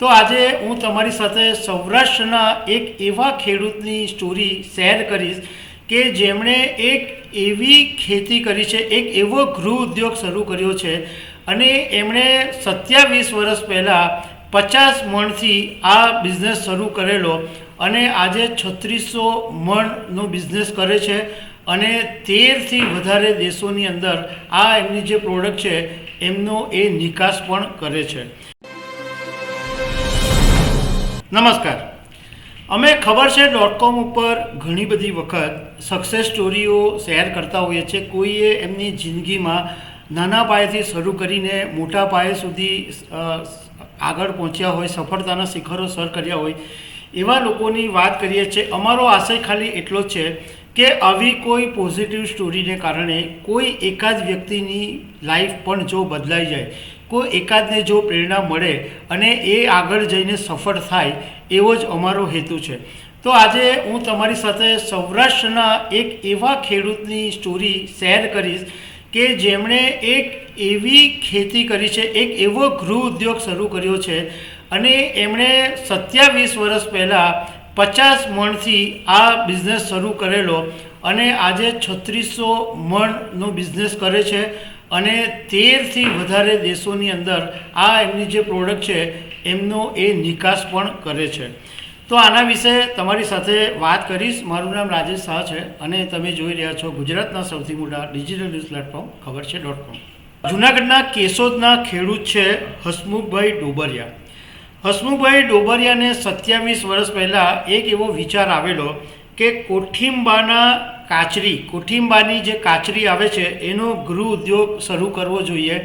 તો આજે હું તમારી સાથે સૌરાષ્ટ્રના એક એવા ખેડૂતની સ્ટોરી શેર કરીશ કે જેમણે એક એવી ખેતી કરી છે, એક એવો ગૃહ ઉદ્યોગ શરૂ કર્યો છે અને એમણે સત્યાવીસ વર્ષ પહેલાં પચાસ મણથી આ બિઝનેસ શરૂ કરેલો અને આજે છત્રીસો મણનો બિઝનેસ કરે છે અને તેરથી વધારે દેશોની અંદર આ એમની જે પ્રોડક્ટ છે, એમનો એ નિકાસ પણ કરે છે. નમસ્કાર. અમે ખબર છે ડોટ કોમ ઉપર ઘણી બધી વખત સક્સેસ સ્ટોરીઓ શેર કરતા હોઈએ છીએ. કોઈએ એમની જિંદગીમાં નાના પાયેથી શરૂ કરીને મોટા પાયે સુધી આગળ પહોંચ્યા હોય, સફળતાના શિખરો સર કર્યા હોય, એવા લોકોની વાત કરીએ છીએ. અમારો આશય ખાલી એટલો જ છે કે આવી કોઈ પોઝિટિવ સ્ટોરીને કારણે કોઈ એકાદ વ્યક્તિની લાઈફ પણ જો બદલાઈ જાય, કોઈ એકાદને જો પ્રેરણા મળે અને એ આગળ જઈને સફળ થાય, એવો જ અમારો હેતુ છે. તો આજે હું તમારી સાથે સૌરાષ્ટ્રના એક એવા ખેડૂતની સ્ટોરી શેર કરીશ કે જેમણે એક એવી ખેતી કરી છે, એક એવો ગૃહ ઉદ્યોગ શરૂ કર્યો છે અને એમણે સત્યાવીસ વર્ષ પહેલાં પચાસ મણથી આ બિઝનેસ શરૂ કરેલો અને આજે છત્રીસો મણનો બિઝનેસ કરે છે અને તેરથી વધારે દેશોની અંદર આ એમની જે પ્રોડક્ટ છે, એમનો એ નિકાસ પણ કરે છે. તો આના વિશે તમારી સાથે વાત કરીશ. મારું નામ રાજેશ શાહ છે અને તમે જોઈ રહ્યા છો ગુજરાતના સૌથી મોટા ડિજિટલ ન્યૂઝ પ્લેટફોર્મ ખબર છે ડોટ કોમ જુનાગઢના કેશોદના ખેડૂત છે હસમુખભાઈ ડોબરિયા. હસમુખભાઈ ડોબરિયાને સત્યાવીસ વર્ષ પહેલાં એક એવો વિચાર આવેલો કે કોઠીંબાના કાચરી, કોઠીંબાની જે કાચરી આવે છે, એનો ગૃહ ઉદ્યોગ શરૂ કરવો જોઈએ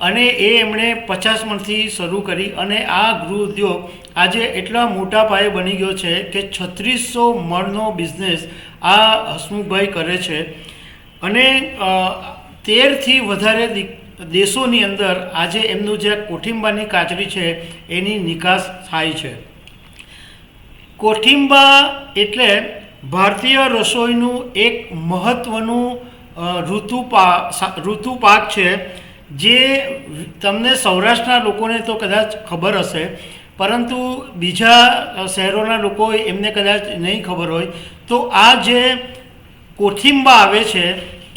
અને એ એમણે પચાસ મણથી શરૂ કરી અને આ ગૃહ ઉદ્યોગ આજે એટલા મોટા પાયે બની ગયો છે કે છત્રીસો મણનો બિઝનેસ આ હસમુખભાઈ કરે છે. અને તેરથી વધારે દેશોની અંદર આજે એમનું જે કોઠિંબાની કાચરી છે, એની નિકાસ થાય છે. કોઠિંબા એટલે ભારતીય રસોઈનું એક મહત્ત્વનું ઋતુપા ઋતુપાક ઋતુ પાક છે, જે તમને સૌરાષ્ટ્રના લોકોને તો કદાચ ખબર હશે, પરંતુ બીજા શહેરોના લોકો એમને કદાચ નહીં ખબર હોય, તો આ જે કોથિંબા આવે છે,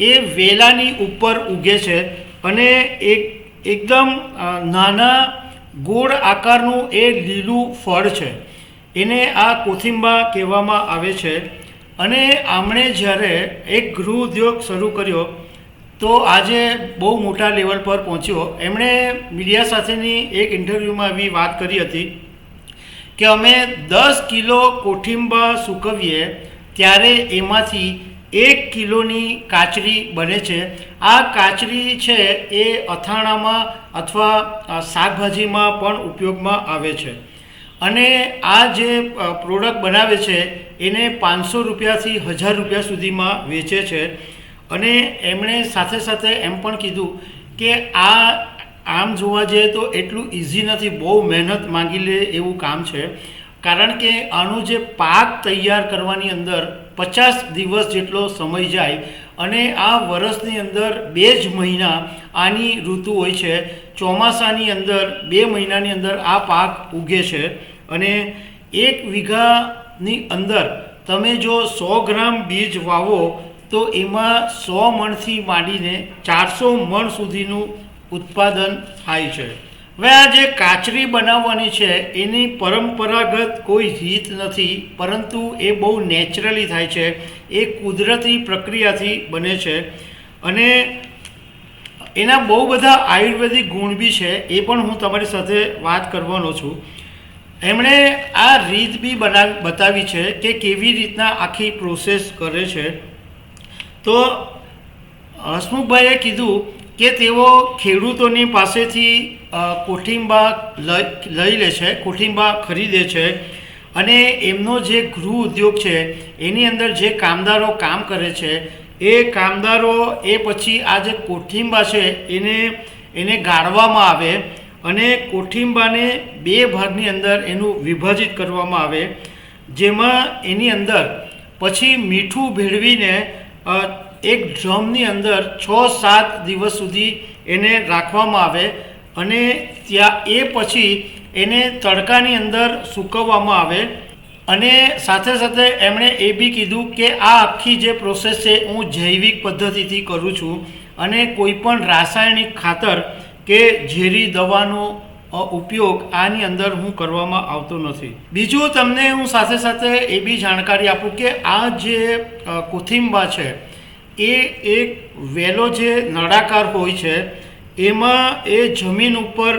એ વેલાની ઉપર ઉગે છે. અને એક, એકદમ નાના ગોળ આકારનું એ લીલું ફળ છે. એને આ કોથિંબા કહેવામાં આવે છે. અને આમણે જ્યારે એક ગૃહ ઉદ્યોગ શરૂ કર્યો, તો આજે બહુ મોટા લેવલ પર પહોંચ્યો. એમણે મીડિયા સાથેની એક ઇન્ટરવ્યૂમાં એવી વાત કરી હતી કે અમે દસ કિલો કોઠિંબા સૂકવીએ, ત્યારે એમાંથી એક કિલોની કાચરી બને છે. આ કાચરી છે એ અથાણામાં અથવા શાકભાજીમાં પણ ઉપયોગમાં આવે છે. અને આ જે પ્રોડક્ટ બનાવે છે, એને પાંચસો રૂપિયાથી હજાર રૂપિયા સુધીમાં વેચે છે. અને એમણે સાથે સાથે એમ પણ કીધું કે આ આમ જોવા જઈએ તો એટલું ઇઝી નથી, બહુ મહેનત માંગી લે એવું કામ છે. કારણ કે આનું જે પાક તૈયાર કરવાની અંદર પચાસ દિવસ જેટલો સમય જાય અને આ વર્ષની અંદર બે જ મહિના આની ઋતુ હોય છે. ચોમાસાની અંદર બે મહિનાની અંદર આ પાક ઉગે છે અને એક વીઘાની અંદર તમે જો સો ગ્રામ બીજ વાવો તો એમાં સો મણથી માંડીને ચારસો મણ સુધીનું ઉત્પાદન થાય છે. હવે આ જે કાચરી બનાવવાની છે, એની પરંપરાગત કોઈ રીત નથી, પરંતુ એ બહુ નેચરલી થાય છે. એ કુદરતી પ્રક્રિયાથી બને છે. અને એના બહુ બધા આયુર્વેદિક ગુણ બી છે, એ પણ હું તમારી સાથે વાત કરવાનો છું. એમણે આ રીત બી બનાવી બતાવી છે કે કેવી રીતના આખી પ્રોસેસ કરે છે. તો હસમુખભાઈએ કીધું કે તેઓ ખેડૂતોની પાસેથી કોઠિંબા લઈ લે છે, કોઠિંબા ખરીદે છે અને એમનો જે ગૃહ ઉદ્યોગ છે, એની અંદર જે કામદારો કામ કરે છે, એ કામદારો એ પછી આ જે કોઠિંબા છે, એને એને ગાળવામાં આવે અને કોઠિંબાને બે ભાગની અંદર એનું વિભાજિત કરવામાં આવે, જેમાં એની અંદર પછી મીઠું ભેળવીને એક ડ્રમની અંદર છ સાત દિવસ સુધી એને રાખવામાં આવે અને ત્યાં એ પછી એને તડકાની અંદર સૂકવવામાં આવે. અને સાથે સાથે એમણે એ બી કીધું કે આ આખી જે પ્રોસેસ છે હું જૈવિક પદ્ધતિથી કરું છું અને કોઈ પણ રાસાયણિક ખાતર કે ઝેરી દવાનો ઉપયોગ આની અંદર હું કરવામાં આવતો નથી. બીજું તમને હું સાથે સાથે એ બી જાણકારી આપું કે આ જે કોથિંબા છે એ એક વેલો જે નળાકાર હોય છે, એમાં એ જમીન ઉપર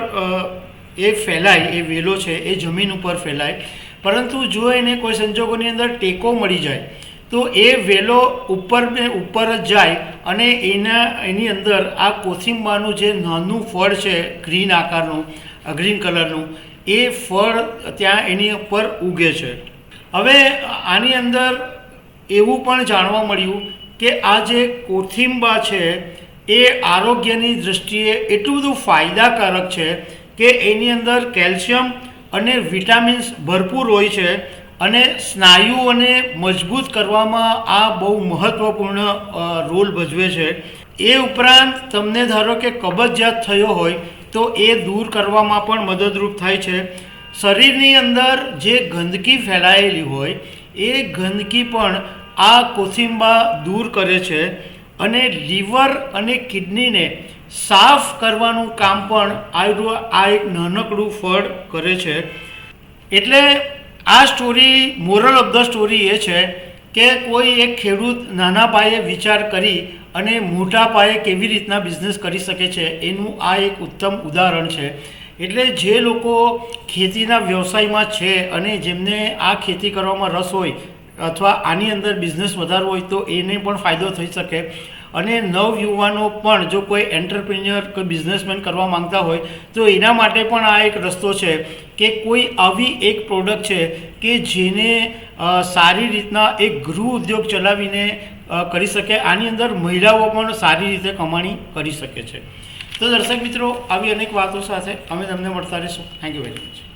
એ ફેલાય, એ વેલો છે, એ જમીન ઉપર ફેલાય. પરંતુ જો એને કોઈ સંજોગોની અંદર ટેકો મળી જાય, તો એ વેલો ઉપર ને ઉપર જ જાય અને એના, એની અંદર આ કોથિંબાનું જે નાનું ફળ છે, ગ્રીન આકારનું ગ્રીન કલરનું, એ ફળ ત્યાં એની ઉપર ઉગે છે. હવે આની અંદર એવું પણ જાણવા મળ્યું કે આ જે કોથિંબા છે, એ આરોગ્યની દૃષ્ટિએ એટલું બધું ફાયદાકારક છે કે એની અંદર કેલ્શિયમ અને વિટામિન્સ ભરપૂર હોય છે અને સ્નાયુઓને મજબૂત કરવામાં આ બહુ મહત્ત્વપૂર્ણ રોલ ભજવે છે. એ ઉપરાંત તમને ધારો કે કબજિયાત થયો હોય, તો એ દૂર કરવામાં પણ મદદરૂપ થાય છે. શરીરની અંદર જે ગંદકી ફેલાયેલી હોય, એ ગંદકી પણ આ કોથિંબા દૂર કરે છે અને લીવર અને કિડનીને સાફ કરવાનું કામ પણ આ આ એક નાનકડું ફળ કરે છે. એટલે આ story moral of the story એ છે કે કોઈ એક ખેડૂત નાના પાયે વિચાર કરી અને મોટા પાયે કેવી રીતના બિઝનેસ કરી શકે છે એનું આ એક ઉત્તમ ઉદાહરણ છે. એટલે જે લોકો ખેતીના વ્યવસાયમાં છે અને જેમને આ ખેતી કરવામાં રસ હોય અથવા આની અંદર બિઝનેસ વધારવો હોય તો એને પણ ફાયદો થઈ શકે. અને નવયુવાનો પણ જો કોઈ એન્ટરપ્રિન્યોર કોઈ બિઝનેસમેન કરવા માંગતા હોય, તો એના માટે પણ આ એક રસ્તો છે કે કોઈ આવી એક પ્રોડક્ટ છે કે જેને સારી રીતના એક ગૃહ ઉદ્યોગ ચલાવીને કરી શકે. આની અંદર મહિલાઓ પણ સારી રીતે કમાણી કરી શકે છે. તો દર્શક મિત્રો, આવી અનેક વાતો સાથે અમે તમને મળતા રહીશું. Thank you very much